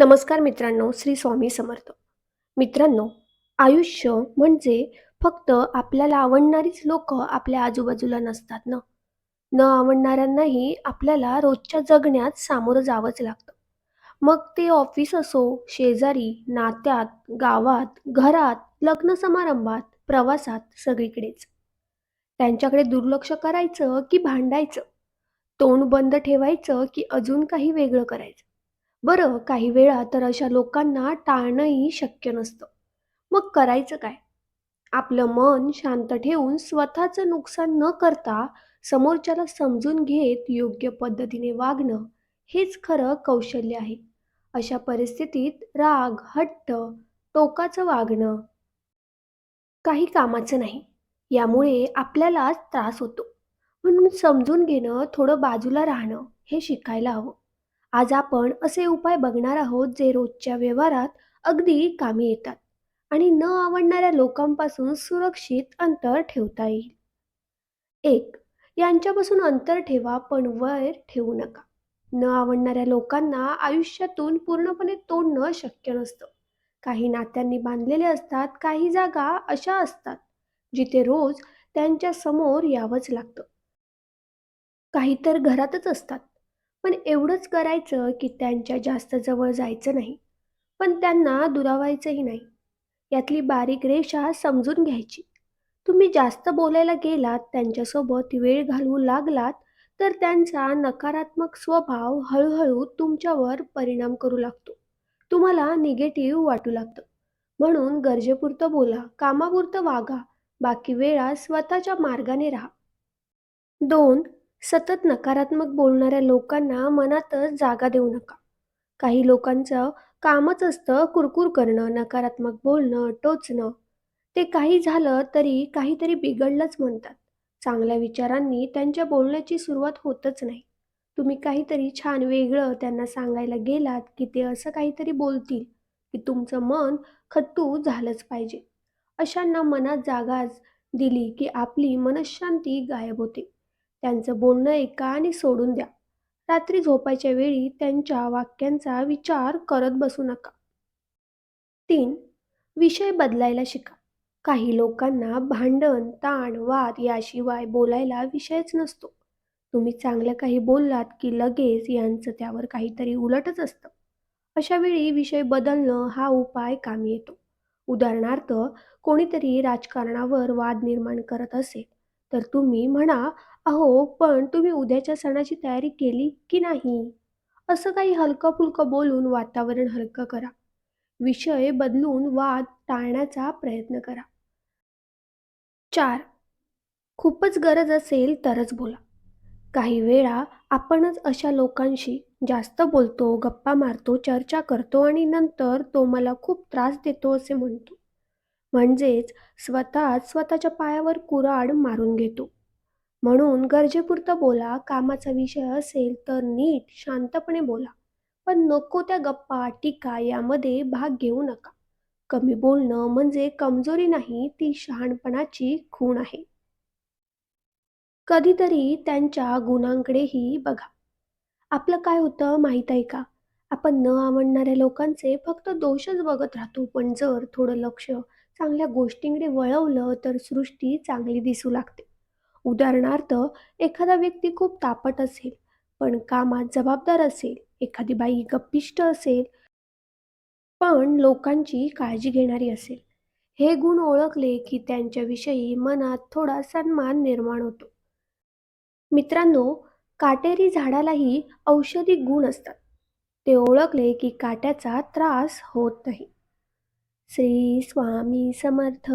नमस्कार मित्रांनो श्री स्वामी समर्थ. मित्रांनो आयुष्य म्हणजे फक्त आपल्याला आवडणारीच लोक आपल्या आजूबाजूला नसतात ना? न आवडणाऱ्यांनाही आपल्याला रोजच्या जगण्यात सामोरं जावंच लागतं. मग ते ऑफिस असो शेजारी नात्यात गावात घरात लग्न समारंभात प्रवासात सगळीकडेच. त्यांच्याकडे दुर्लक्ष करायचं की भांडायचं? तोंड बंद ठेवायचं की अजून काही वेगळं करायचं? बरं काही वेळा तर अशा लोकांना टाळणंही शक्य नसतं. मग करायचं काय? आपलं मन शांत ठेवून स्वतःचं नुकसान न करता समोरच्याला समजून घेत योग्य पद्धतीने वागणं हेच खरं कौशल्य आहे. अशा परिस्थितीत राग हट्ट टोकाचं वागणं काही कामाचं नाही. यामुळे आपल्यालाच त्रास होतो. म्हणून समजून घेणं थोडं बाजूला राहणं हे शिकायला हवं. आज आपण असे उपाय बघणार आहोत जे रोजच्या व्यवहारात अगदी कामी येतात आणि न आवडणाऱ्या लोकांपासून सुरक्षित अंतर ठेवता येईल. एक यांच्यापासून अंतर ठेवा पण वैर ठेवू नका. न आवडणाऱ्या लोकांना आयुष्यातून पूर्णपणे तोडणं शक्य नसतं. काही नात्यांनी बांधलेले असतात काही जागा अशा असतात जिथे रोज त्यांच्यासमोर यावंच लागतं. काही तर घरातच असतात. पण एवढंच करायचं की त्यांच्या जास्त जवळ जायचं नाही. पण त्यांना दुरावायचंही नाही. यातली बारीक रेषा समजून घ्यायची. तुम्ही जास्त बोलायला गेलात त्यांच्यासोबत वेळ घालवू लागलात तर त्यांचा नकारात्मक स्वभाव हळूहळू तुमच्यावर परिणाम करू लागतो. तुम्हाला निगेटिव्ह वाटू लागतं. म्हणून गरजेपुरतं बोला कामापुरतं वागा बाकी वेळा स्वतःच्या मार्गाने राहा. दोन सतत नकारात्मक बोलणाऱ्या लोकांना मनातच जागा देऊ नका. काही लोकांचं कामच असतं कुरकुर करणं नकारात्मक बोलणं टोचणं. ते काही झालं तरी काहीतरी बिघडलंच म्हणतात. चांगल्या विचारांनी त्यांच्या बोलण्याची सुरुवात होतच नाही. तुम्ही काहीतरी छान वेगळं त्यांना सांगायला गेलात की ते असं काहीतरी बोलतील की तुमचं मन खट्टू झालंच पाहिजे. अशांना मनात जागाच दिली की आपली मनःशांती गायब होते. त्यांचं बोलणं ऐका आणि सोडून द्या. रात्री झोपायच्या वेळी त्यांच्या वाक्यांचा विचार करत बसू नका. तीन विषय बदलायला शिका. काही लोकांना भांडण ताण वाद याशिवाय बोलायला विषयच नसतो. तुम्ही चांगलं काही बोललात की लगेच यांचं त्यावर काहीतरी उलटच असतं. अशा वेळी विषय बदलणं हा उपाय कामी येतो. उदाहरणार्थ कोणीतरी राजकारणावर वाद निर्माण करत असेल तर तुम्ही म्हणा अहो पण तुम्ही उद्याच्या सणाची तयारी केली की नाही? असं काही हलकं फुलकं बोलून वातावरण हलकं करा. विषय बदलून वाद टाळण्याचा प्रयत्न करा. चार. खूपच गरज असेल तरच बोला. काही वेळा आपणच अशा लोकांशी जास्त बोलतो गप्पा मारतो चर्चा करतो आणि नंतर तो मला खूप त्रास देतो असे म्हणतो. म्हणजेच स्वतःच स्वतःच्या पायावर कुऱ्हाड मारून घेतो. म्हणून गरजेपुरतं बोला कामाचा विषय असेल तर नीट शांतपणे बोला. पण नको त्या गप्पा टीका यामध्ये भाग घेऊ नका. कमी बोलणं म्हणजे कमजोरी नाही ती शहाणपणाची खूण आहे. कधीतरी त्यांच्या गुणांकडेही बघा. आपलं काय होतं माहीत आहे का? आपण न आवडणाऱ्या लोकांचे फक्त दोषच बघत राहतो पण जर थोडं लक्ष चांगल्या गोष्टींकडे वळवलं तर सृष्टी चांगली दिसू लागते. उदाहरणार्थ एखादा व्यक्ती खूप तापट असेल पण कामात जबाबदार असेल एखादी बाई गप्पिष्ट असेल पण लोकांची काळजी घेणारी असेल. हे गुण ओळखले की त्यांच्याविषयी मनात थोडा सन्मान निर्माण होतो. मित्रांनो काटेरी झाडालाही औषधी गुण असतात. ते ओळखले की काट्याचा त्रास होत नाही. श्री स्वामी समर्थ.